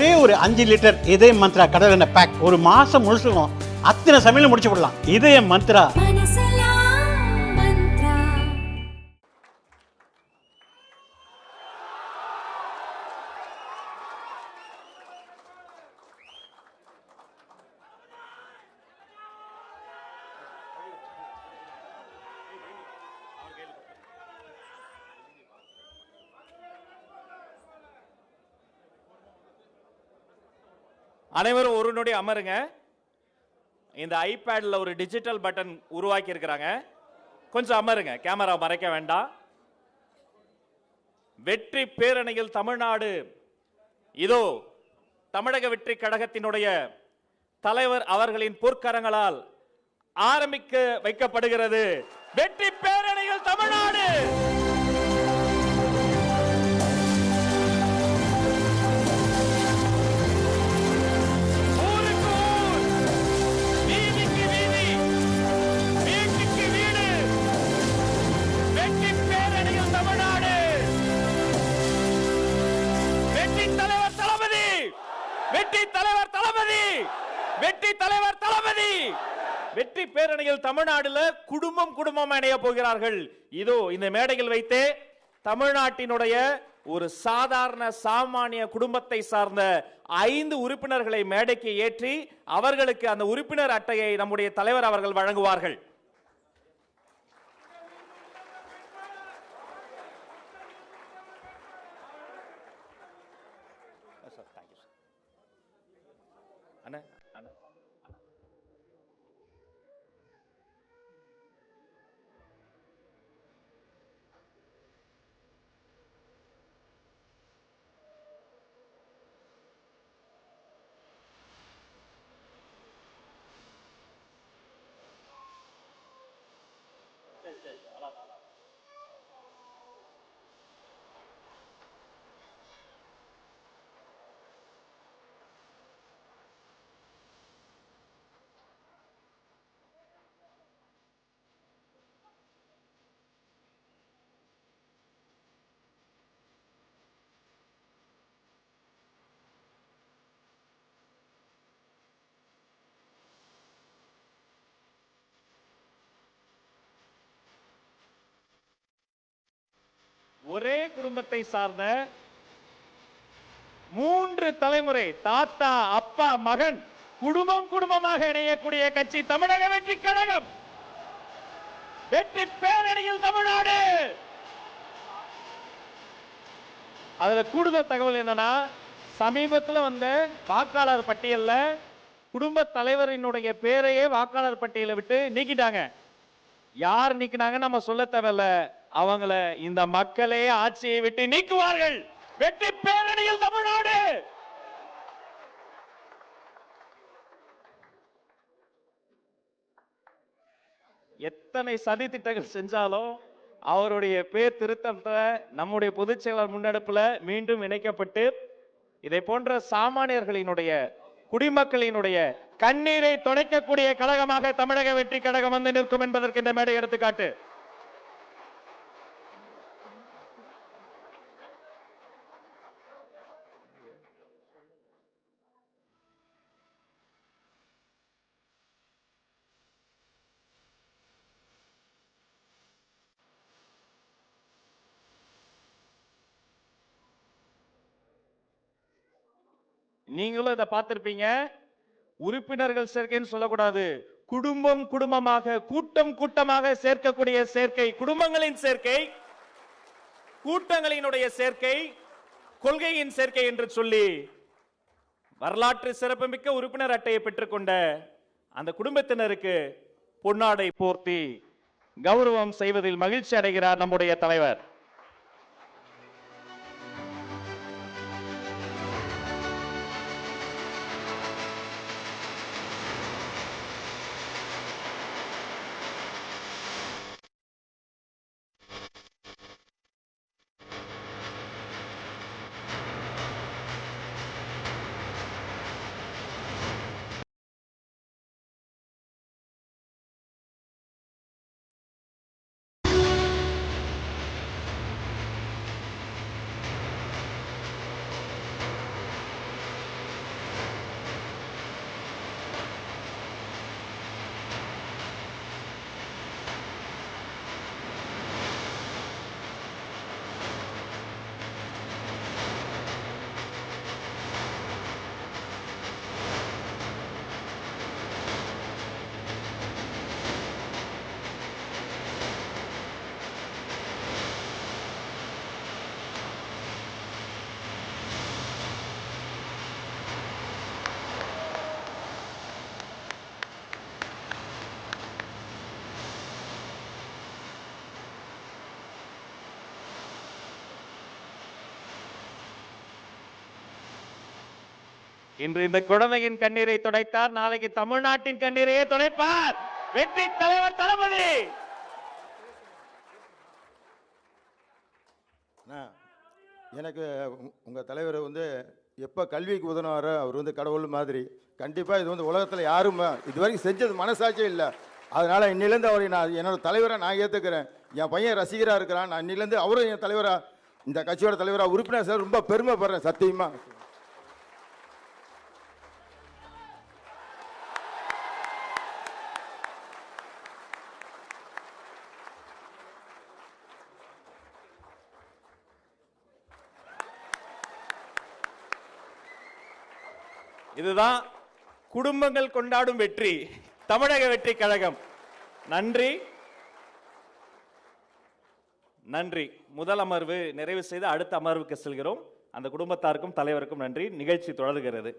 ஒரே ஒரு அஞ்சு லிட்டர் இதய மந்த்ரா கடல் எண்ணெய் பேக் ஒரு மாசம் முழுசுக்கும் அத்தனை சமையல முடிச்சு விடலாம் இதய மந்த்ரா. அனைவரும் ஒரு நொடி அமருங்க. இந்த ஐபேடில் ஒரு டிஜிட்டல் பட்டன் உருவாக்கி இருக்கிறாங்க கொஞ்சம் அமருங்க. கேமரா மறைக்க வேண்டாம். வெற்றி பேரணியில் தமிழ்நாடு. இதோ தமிழக வெற்றி கழகத்தினுடைய தலைவர் அவர்களின் பொற்கரங்களால் ஆரம்பிக்க வைக்கப்படுகிறது. வெற்றி பேரணியில் தமிழ்நாடு! வெற்றி தலைவர் தளபதி! வெற்றி தலைவர் தளபதி! வெற்றி பேரணியில் தமிழ்நாடுல குடும்பம் குடும்பம் இணைய போகிறார்கள். இதோ இந்த மேடையில் வைத்தே தமிழ்நாட்டினுடைய ஒரு சாதாரண சாமானிய குடும்பத்தை சார்ந்த ஐந்து உறுப்பினர்களை மேடைக்கு ஏற்றி அவர்களுக்கு அந்த உறுப்பினர் அட்டையை நம்முடைய தலைவர் அவர்கள் வழங்குவார்கள். ஒரே குடும்பத்தை சார்ந்த மூன்று தலைமுறை தாத்தா அப்பா மகன் குடும்பம் குடும்பமாக இணையக்கூடிய கட்சி தமிழக வெற்றி கழகம். வெற்றி பேரணியில் தமிழ்நாடு. அதுல கூடுதல் தகவல் என்னன்னா சமீபத்தில் வந்த வாக்காளர் பட்டியலில் குடும்ப தலைவரினுடைய பேரையே வாக்காளர் பட்டியலை விட்டு நீக்கிட்டாங்க. யார் நீக்கினாங்க நம்ம சொல்ல தேவையில்ல. அவங்கள இந்த மக்களே ஆட்சியை விட்டு நீக்குவார்கள். வெற்றி பேரணியில் தமிழ்நாடு. எத்தனை சதி திட்டங்கள் செஞ்சாலும் அவருடைய பேர் திருத்தத்தை நம்முடைய பொதுச்செயலாளர் முன்னெடுப்புல மீண்டும் இணைக்கப்பட்டு இதை போன்ற சாமானியர்களினுடைய குடிமக்களினுடைய கண்ணீரை துடைக்கக்கூடிய கழகமாக தமிழக வெற்றி கழகம் வந்து நிற்கும் என்பதற்கு இந்த மேடை எடுத்துக்காட்டு. நீங்களும் இதை பார்த்துருப்பீங்க. உறுப்பினர்கள் சேர்க்கைன்னு சொல்லக்கூடாது. குடும்பம் குடும்பமாக கூட்டம் கூட்டமாக சேர்க்கக்கூடிய சேர்க்கை குடும்பங்களின் சேர்க்கை கூட்டங்களினுடைய சேர்க்கை கொள்கையின் சேர்க்கை என்று சொல்லி வரலாற்று சிறப்புமிக்க உறுப்பினர் அட்டையை பெற்றுக்கொண்ட அந்த குடும்பத்தினருக்கு பொன்னாடை போர்த்தி கௌரவம் செய்வதில் மகிழ்ச்சி அடைகிறார் நம்முடைய தலைவர். இன்று இந்த குழந்தையின் கண்ணீரை துடைத்தார். நாளைக்கு தமிழ்நாட்டின் கண்ணீரையே துடைப்பார். வெற்றி தலைவர் தளபதி! எனக்கு உங்கள் தலைவர் வந்து எப்போ கல்விக்கு உதவுனாரோ அவர் வந்து கடவுள் மாதிரி. கண்டிப்பாக இது வந்து உலகத்தில் யாரும் இது வரைக்கும் செஞ்சது மனசாட்சியே இல்லை. அதனால் இன்னிலேருந்து அவரை நான் என்னோட தலைவரை நான் ஏற்றுக்கிறேன் என் பையன் ரசிகராக இருக்கிறான். நான் இன்னிலேருந்து அவரும் என் தலைவராக இந்த கட்சியோட தலைவராக உறுப்பினர் சார் ரொம்ப பெருமைப்படுறேன் சத்தியமாக இதுதான் குடும்பங்கள் கொண்டாடும் வெற்றி தமிழக வெற்றி கழகம். நன்றி. நன்றி. முதல் அமர்வு நிறைவு செய்து அடுத்த அமர்வுக்கு செல்கிறோம். அந்த குடும்பத்தாருக்கும் தலைவருக்கும் நன்றி. நிகழ்ச்சி தொடர்கிறது.